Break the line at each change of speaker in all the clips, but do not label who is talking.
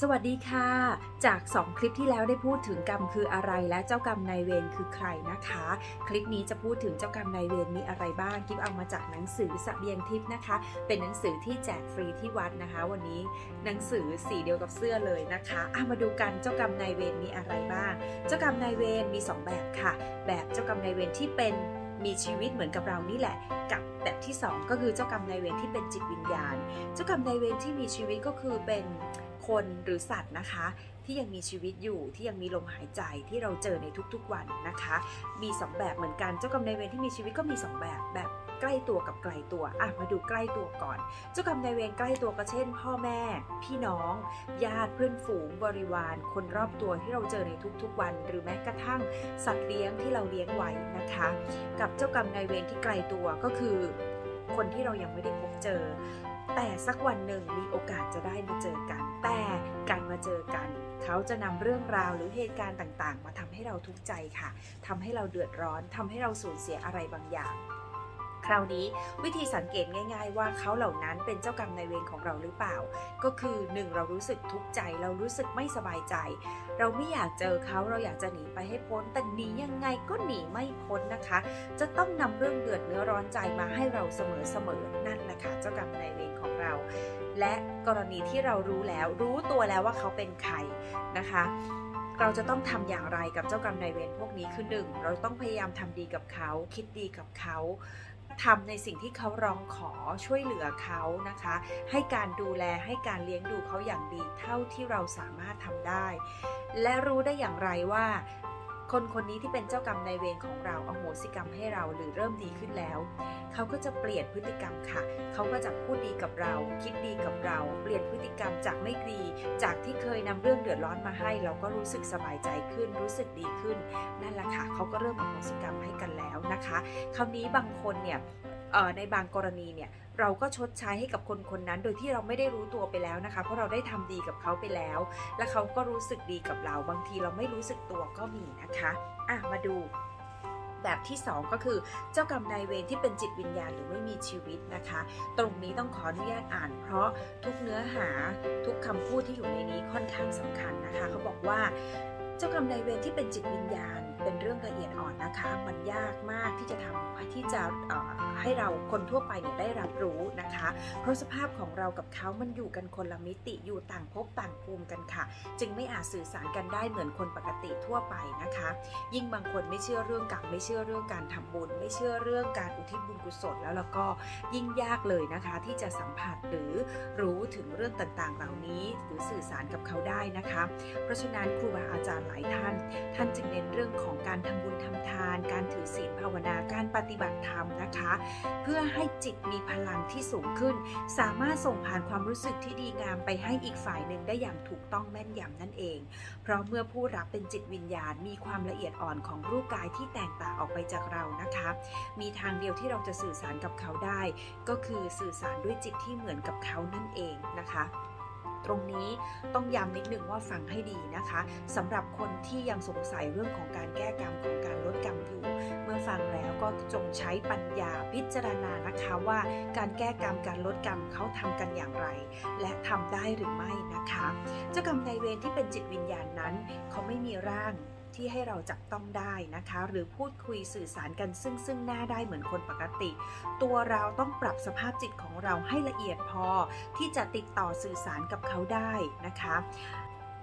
สวัสดีค่ะ จาก 2 คลิปที่แล้วได้พูดถึงกรรมคืออะไรและเจ้ากรรมนายเวรคือใครนะคะ คลิปนี้จะพูดถึงเจ้ากรรมนายเวรมีอะไรบ้างกิฟเอามาจากหนังสือสเบียงทิพย์นะคะ เป็นหนังสือที่แจกฟรีที่วัดนะคะ วันนี้หนังสือสีเดียวกับเสื้อเลยนะคะอะมาดูกันเจ้ากรรมนายเวรมีอะไรบ้าง เจ้ากรรมนายเวรมี 2 แบบค่ะ แบบเจ้ากรรมนายเวรที่เป็นมีชีวิตเหมือนกับเรานี่แหละ กับแบบที่ 2 ก็คือเจ้ากรรมนายเวรที่เป็นจิตวิญญาณ เจ้ากรรมนายเวรที่มีชีวิตก็คือเป็น คนหรือสัตว์นะคะ ที่ยังมีชีวิตอยู่ที่ยังมีลมหายใจที่เราเจอในทุกๆวันนะคะ มี 2 แบบเหมือนกันเจ้ากรรมนายเวรที่มีชีวิตก็มี 2 แบบแบบใกล้ตัวกับไกลตัวอะมาดูใกล้ตัวก่อน เจ้ากรรมนายเวรใกล้ตัวก็เช่น พ่อแม่ พี่น้อง ญาติเพื่อนฝูงบริวาร คนรอบตัวที่เราเจอในทุกๆวัน หรือแม้กระทั่งสัตว์เลี้ยงที่เราเลี้ยงไว้นะคะ กับเจ้ากรรมนายเวรที่ไกลตัวก็คือ คนที่เรายังไม่ได้พบเจอ แต่สักวันหนึ่งมีโอกาสจะได้มาเจอกัน แต่การมาเจอกัน เขาจะนำเรื่องราวหรือเหตุการณ์ต่างๆ มาทำให้เราทุกข์ใจค่ะทำให้เราเดือดร้อนทำให้เราสูญเสียอะไรบางอย่าง คราวนี้วิธีสังเกตง่าย ๆ ว่าเขาเหล่านั้นเป็นเจ้ากรรมนายเวรของเราหรือเปล่า ก็คือ 1. เรารู้สึกทุกข์ใจ เรารู้สึกไม่สบายใจ เราไม่อยากเจอเขาเราอยากจะหนีไปให้พ้น แต่หนียังไงก็หนีไม่พ้นนะคะ จะต้องนำเรื่องเดือดเนื้อร้อนใจมาให้เราเสมอๆนั่นแหละค่ะเจ้ากรรม และกรณีที่เรารู้แล้วรู้ตัวแล้วว่าเขาเป็นใครนะคะ เราจะต้องทำอย่างไรกับเจ้ากรรมนายเวรพวกนี้คือหนึ่งเราต้องพยายามทำดีกับเขา คิดดีกับเขาทำในสิ่งที่เขาร้องขอช่วยเหลือเขานะคะ ให้การดูแลให้การเลี้ยงดูเขาอย่างดีเท่าที่เราสามารถทำได้ และรู้ได้อย่างไรว่า คนคนนี้ที่เป็นเจ้ากรรมนายเวรของเราเอาโหสิกรรมให้เราหรือเริ่มดีขึ้นแล้ว เขาก็จะเปลี่ยนพฤติกรรมค่ะ เขาก็จะพูดดีกับเรา คิดดีกับเรา เปลี่ยนพฤติกรรมจากไม่ดี จากที่เคยนำเรื่องเดือดร้อนมาให้ เราก็รู้สึกสบายใจขึ้น รู้สึกดีขึ้น นั่นแหละค่ะ เขาก็เริ่มอโหสิกรรมให้กันแล้วนะคะ คราวนี้บางคนเนี่ย ในบางกรณีเนี่ยเราก็ชดใช้ให้กับคนคนนั้น โดยที่เราไม่ได้รู้ตัวไปแล้วนะคะ เพราะเราได้ทำดีกับเขาไปแล้ว และเขาก็รู้สึกดีกับเราบางทีเราไม่รู้สึกตัวก็มีนะคะอะมาดูแบบที่ 2 ก็คือเจ้ากรรมนายเวรที่เป็นจิตวิญญาณหรือไม่มีชีวิตนะคะ ตรงนี้ต้องขออนุญาตอ่าน เพราะทุกเนื้อหาทุกคำพูดที่อยู่ในนี้ค่อนข้างสำคัญนะคะ เขาบอกว่า จ้ากรรมนายเวรที่เป็นจิตวิญญาณ เป็นเรื่องละเอียดอ่อนนะคะ มันยากมากที่จะทำที่จะให้เราคนทั่วไปเนี่ยได้รับรู้นะคะ เพราะสภาพของเรากับเขามันอยู่กันคนละมิติอยู่ต่างภพต่างภูมิกันค่ะ จึงไม่อาจสื่อสารกันได้เหมือนคนปกติทั่วไปนะคะ ยิ่งบางคนไม่เชื่อเรื่องกรรมไม่เชื่อเรื่องการทำบุญ ไม่เชื่อเรื่องการอุทิศบุญกุศลแล้วแล้วก็ยิ่งยากเลยนะคะ ที่จะสัมผัสหรือรู้ถึงเรื่องต่างๆ เหล่านี้ หรือสื่อสารกับเขาได้นะคะ เพราะฉะนั้นครูบาอาจารย์ายท่าน ท่านจึงเน้นเรื่องของการทำบุญทำทาน การถือศีลภาวนาการปฏิบัติธรรมนะคะ เพื่อให้จิตมีพลังที่สูงขึ้น สามารถส่งผ่านความรู้สึกที่ดีงามไปให้อีกฝ่ายหนึ่งได้อย่างถูกต้องแม่นยำนั่นเอง เพราะเมื่อผู้รับเป็นจิตวิญญาณ มีความละเอียดอ่อนของรูปกายที่แตกต่างออกไปจากเรานะคะ มีทางเดียวที่เราจะสื่อสารกับเขาได้ ก็คือสื่อสารด้วยจิตที่เหมือนกับเขานั่นเองนะคะ ตรงนี้ต้องย้ำนิดนึงว่าฟังให้ดีนะคะสำหรับคนที่ยังสงสัยเรื่องของการแก้กรรมของการลดกรรมอยู่ เมื่อฟังแล้วก็จงใช้ปัญญาพิจารณานะคะว่าการแก้กรรมการลดกรรมเขาทำกันอย่างไร และทำได้หรือไม่นะคะ เจ้ากรรมนายเวรที่เป็นจิตวิญญาณนั้น เขาไม่มีร่าง ที่ให้เราจับต้องได้นะคะ หรือพูดคุยสื่อสารกันซึ่งซึ่งหน้าได้เหมือนคนปกติ ตัวเราต้องปรับสภาพจิตของเราให้ละเอียดพอ ที่จะติดต่อสื่อสารกับเขาได้นะคะ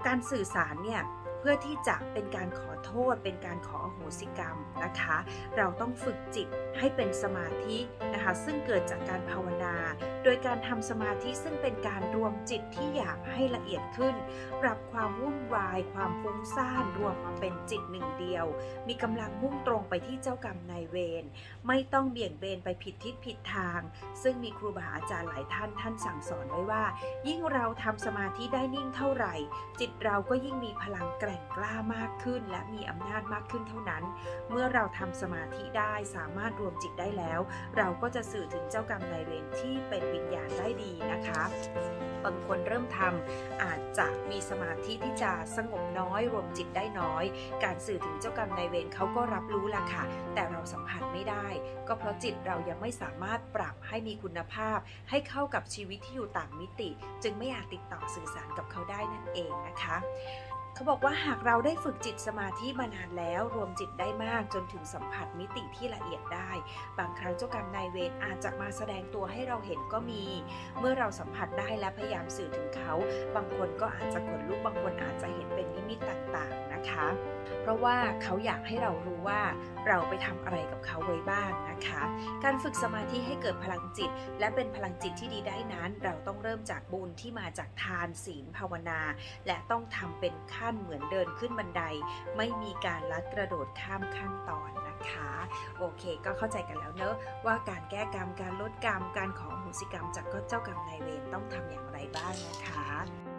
การสื่อสารเนี่ยเพื่อที่จะเป็นการขอโทษ เป็นการขออโหสิกรรมนะคะ เราต้องฝึกจิตให้เป็นสมาธินะคะ ซึ่งเกิดจากการภาวนา โดยการทำสมาธิซึ่งเป็นการรวมจิตที่อยากให้ละเอียดขึ้น ปรับความวุ่นวาย ความฟุ้งซ่านรวมมาเป็นจิตหนึ่งเดียว มีกำลังมุ่งตรงไปที่เจ้ากรรมนายเวรไม่ต้องเบี่ยงเบนไปผิดทิศผิดทาง ซึ่งมีครูบาอาจารย์หลายท่านท่านสั่งสอนไว้ว่า ยิ่งเราทำสมาธิได้นิ่งเท่าไหร่ จิตเราก็ยิ่งมีพลังแกร่งกล้ามากขึ้น และมีอำนาจมากขึ้นเท่านั้น เมื่อเราทำสมาธิได้สามารถรวมจิตได้แล้ว เราก็จะสื่อถึงเจ้ากรรมนายเวรที่เป็นวิญญาณได้ดีนะคะ บางคนเริ่มทำอาจจะมีสมาธิที่จะสงบน้อยรวมจิตได้น้อย การสื่อถึงเจ้ากรรมนายเวรเขาก็รับรู้ละค่ะ แต่เราสัมผัสไม่ได้ ก็เพราะจิตเรายังไม่สามารถปรับให้มีคุณภาพ ให้เข้ากับชีวิตที่อยู่ต่างมิติ จึงไม่อาจติดต่อสื่อสารกับเขาได้นั่นเองนะคะ เขาบอกว่าหากเราได้ฝึกจิตสมาธิมานานแล้ว รวมจิตได้มากจนถึงสัมผัสมิติที่ละเอียดได้ บางครั้งเจ้ากรรมนายเวรอาจจะมาแสดงตัวให้เราเห็นก็มี เมื่อเราสัมผัสได้และพยายามสื่อถึงเขา บางคนก็อาจจะขนลุกบางคนอาจจะเห็นเป็นนิมิตต่างๆ นะคะ เพราะว่าเขาอยากให้เรารู้ว่าเราไปทำอะไรกับเขาไว้บ้างนะคะ การฝึกสมาธิให้เกิดพลังจิต และเป็นพลังจิตที่ดีได้นั้น เราต้องเริ่มจากบุญที่มาจากทานศีลภาวนา และต้องทำเป็นขั้นเหมือนเดินขึ้นบันได ไม่มีการลัดกระโดดข้ามขั้นตอนนะคะโอเค ก็เข้าใจกันแล้วเนอะว่าการแก้กรรมการลดกรรมการขออโหสิกรรมจากเจ้ากรรมนายเวรต้องทำอย่างไรบ้างนะคะ